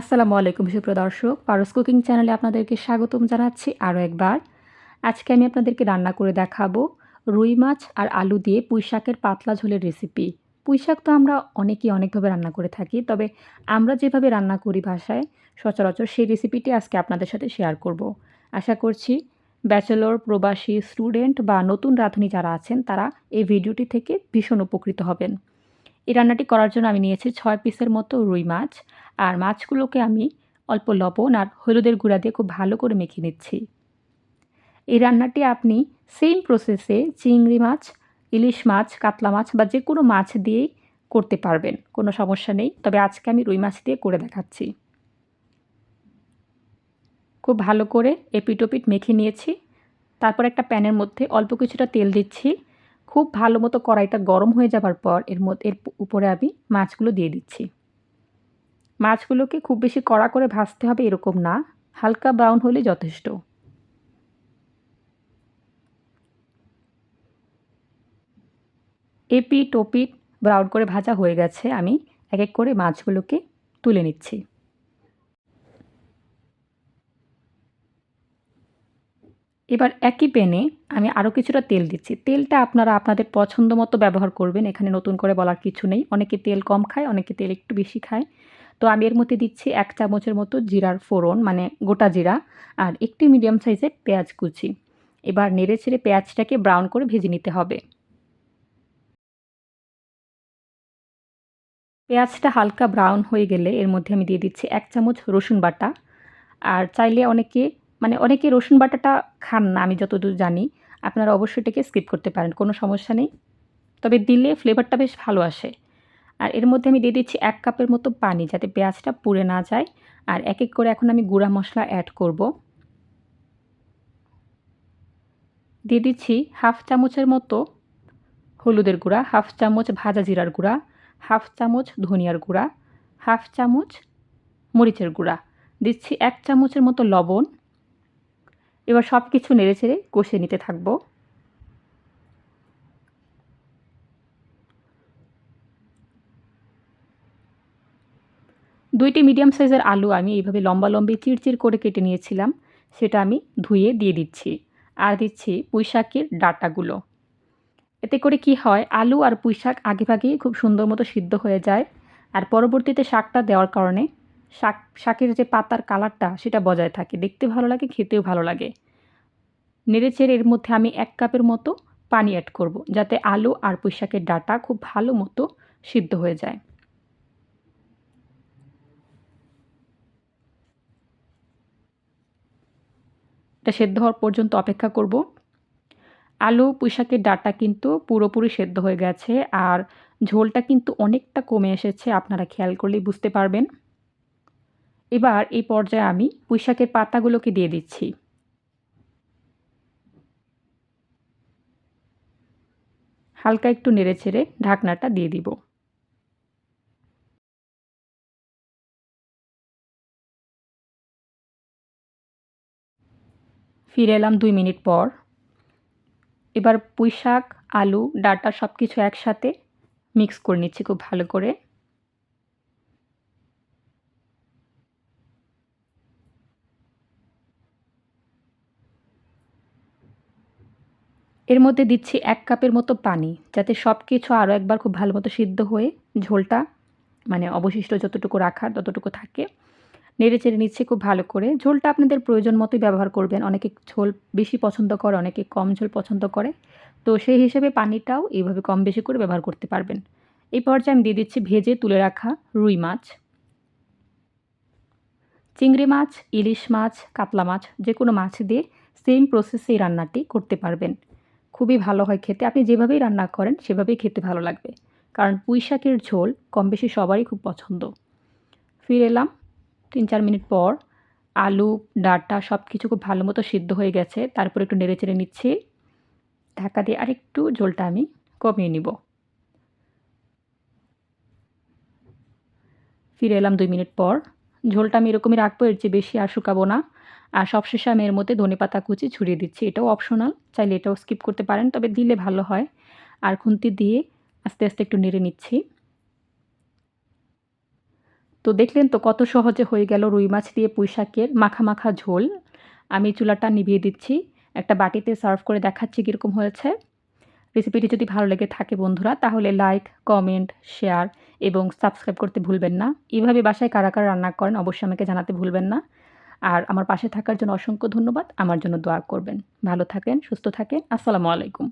আসসালামু আলাইকুম, সুপ্রিয় দর্শক। পারস কুকিং চ্যানেলে আপনাদেরকে স্বাগতম জানাচ্ছি আরও একবার। আজকে আমি আপনাদেরকে রান্না করে দেখাবো রুই মাছ আর আলু দিয়ে পুঁই শাকের পাতলা ঝোলের রেসিপি পুঁই শাক তো আমরা অনেকেই অনেকভাবে রান্না করে থাকি, তবে আমরা যেভাবে রান্না করি ভাষায়, সচরাচর সেই রেসিপিটি আজকে আপনাদের সাথে শেয়ার করব। আশা করছি ব্যাচেলর, প্রবাসী, স্টুডেন্ট বা নতুন রাঁধুনি যারা আছেন, তারা এই ভিডিওটি থেকে ভীষণ উপকৃত হবেন। এই রান্নাটি করার জন্য আমি নিয়েছি ছয় পিসের মতো রুই মাছ। আর মাছগুলোকে আমি অল্প লবণ আর হলুদের গুঁড়া দিয়ে খুব ভালো করে মেখে নিচ্ছি। এই রান্নাটি আপনি সেম প্রসেসে চিংড়ি মাছ, ইলিশ মাছ, কাতলা মাছ বা যে কোনো মাছ দিয়েই করতে পারবেন, কোনো সমস্যা নেই। তবে আজকে আমি রুই মাছ দিয়ে করে দেখাচ্ছি। খুব ভালো করে এপিটোপিট মেখে নিয়েছি। তারপর একটা প্যানের মধ্যে অল্প কিছুটা তেল দিচ্ছি। খুব ভালো মতো কড়াইটা গরম হয়ে যাবার পর এর মধ্যে, এর উপরে আমি মাছগুলো দিয়ে দিচ্ছি। মাছগুলোকে খুব বেশি কড়া করে ভাজতে হবে এরকম না, হালকা ব্রাউন হলে যথেষ্ট। এপি টোপিট ব্রাউন করে ভাজা হয়ে গেছে, আমি এক এক করে মাছগুলোকে তুলে নিচ্ছি। এবার একই প্যানে আমি আরও কিছুটা তেল দিচ্ছি। তেলটা আপনারা আপনাদের পছন্দ মতো ব্যবহার করবেন, এখানে নতুন করে বলার কিছু নেই। অনেকে তেল কম খায়, অনেকে তেল একটু বেশি খায়। তো আমি এর মধ্যে দিচ্ছি এক চামচের মতো জিরার ফোড়ন মানে গোটা জিরা, আর একটি মিডিয়াম সাইজের পেঁয়াজ কুচি। এবার নেড়ে ছেড়ে পেঁয়াজটাকে ব্রাউন করে ভেজে নিতে হবে। পেঁয়াজটা হালকা ব্রাউন হয়ে গেলে এর মধ্যে আমি দিয়ে দিচ্ছি এক চামচ রসুন বাটা। আর চাইলে অনেকে মানে অনেকে রসুন বাটাটা খান না, আমি যতদূর জানি। আপনারা অবশ্যই এটাকে স্কিপ করতে পারেন, কোনো সমস্যা নেই। তবে দিলে ফ্লেভারটা বেশ ভালো আসে। আর এর মধ্যে আমি দিয়ে দিচ্ছি এক কাপের মতো পানি যাতে পেঁয়াজটা পুড়ে না যায়। আর এক এক করে এখন আমি গুঁড়া মশলা অ্যাড করব। দিয়ে দিচ্ছি হাফ চামচের মতো হলুদের গুঁড়া, হাফ চামচ ভাজা জিরার গুঁড়া, হাফ চামচ ধনিয়ার গুঁড়া, হাফ চামচ মরিচের গুঁড়া। দিচ্ছি এক চামচের মতো লবণ। এবার সব কিছু নেড়ে চেড়ে কষে নিতে থাকব। দুইটি মিডিয়াম সাইজের আলু আমি এইভাবে লম্বা লম্বি চিরচির করে কেটে নিয়েছিলাম, সেটা আমি ধুয়ে দিয়ে দিচ্ছি। আর দিচ্ছি পুঁই শাকের ডাটাগুলো। এতে করে কি হয়, আলু আর পুঁই শাক আগে ভাগেই খুব সুন্দর মতো সিদ্ধ হয়ে যায়। আর পরবর্তীতে শাকটা দেওয়ার কারণে শাক, শাকের যে পাতার কালারটা সেটা বজায় থাকে। দেখতে ভালো লাগে, খেতেও ভালো লাগে। নেড়ে চেড়ে এর মধ্যে আমি এক কাপের মতো পানি অ্যাড করব, যাতে আলু আর পুঁই শাকের ডাটা খুব ভালো মতো সিদ্ধ হয়ে যায়। এটা সেদ্ধ হওয়ার পর্যন্ত অপেক্ষা করব। আলু, পুঁইশাকের ডাটা কিন্তু পুরোপুরি সেদ্ধ হয়ে গেছে, আর ঝোলটা কিন্তু অনেকটা কমে এসেছে, আপনারা খেয়াল করলেই বুঝতে পারবেন। এবার এই পর্যায়ে আমি পুঁইশাকের পাতাগুলোকে দিয়ে দিচ্ছি। হালকা একটু নেড়ে ছেড়ে ঢাকনাটা দিয়ে দিব। ফিরে এলাম দুই মিনিট পর। এবার পুঁই শাক আলু, ডাটা সব কিছু একসাথে মিক্স করে নিচ্ছি খুব ভালো করে। এর মধ্যে দিচ্ছি এক কাপের মতো পানি, যাতে সব কিছু আরও একবার খুব ভালো মতো সিদ্ধ হয়ে ঝোলটা মানে অবশিষ্ট যতটুকু রাখার ততটুকু থাকে। নেড়ে চেড়ে নিচ্ছে খুব ভালো করে। ঝোলটা আপনাদের প্রয়োজন মতোই ব্যবহার করবেন। অনেকে ঝোল বেশি পছন্দ করে, অনেকে কম ঝোল পছন্দ করে। তো সেই হিসেবে পানিটাও এইভাবে কম বেশি করে ব্যবহার করতে পারবেন। এই পর্যায়ে আমি দিয়ে দিচ্ছি ভেজে তুলে রাখা রুই মাছ। চিংড়ি মাছ, ইলিশ মাছ, কাতলা মাছ যে কোনো মাছ দিয়ে সেম প্রসেসে রান্নাটি করতে পারবেন। খুবই ভালো হয় খেতে। আপনি যেভাবেই রান্না করেন, সেভাবেই খেতে ভালো লাগবে। কারণ পুঁই শাকের ঝোল কম বেশি সবারই খুব পছন্দ। ফিরে এলাম তিন চার মিনিট পর। আলু, ডাটা সব কিছু খুব ভালো মতো সিদ্ধ হয়ে গেছে। তারপর একটু নেড়ে চেড়ে নিচ্ছি। ঢাকা দিয়ে আরেকটু ঝোলটা আমি কমিয়ে নিব। ফিরে এলাম দুই মিনিট পর। ঝোলটা আমি এরকমই রাখব, এর চেয়ে বেশি আর শুকাবো না। আর সবশেষে আমি এর মধ্যে ধনে পাতা কুচি ছড়িয়ে দিচ্ছি। এটাও অপশনাল চাইলে এটাও স্কিপ করতে পারেন, তবে দিলে ভালো হয়। আর খুন্তি দিয়ে আস্তে আস্তে একটু নেড়ে নিচ্ছি। তো দেখলেন তো কত সহজে হয়ে গেল রুই মাছ দিয়ে পুঁই শাকের মাখা মাখা ঝোল। আমি চুলাটা নিভিয়ে দিচ্ছি। একটা বাটিতে সার্ভ করে দেখাচ্ছি কীরকম হয়েছে। রেসিপিটি যদি ভালো লেগে থাকে বন্ধুরা, তাহলে লাইক কমেন্ট শেয়ার এবং সাবস্ক্রাইব করতে ভুলবেন না। এভাবে বাসায় কারা কারা রান্না করেন, অবশ্যই আমাকে জানাতে ভুলবেন না। আর আমার পাশে থাকার জন্য অসংখ্য ধন্যবাদ। আমার জন্য দোয়া করবেন। ভালো থাকেন, সুস্থ থাকেন। আসসালামু আলাইকুম।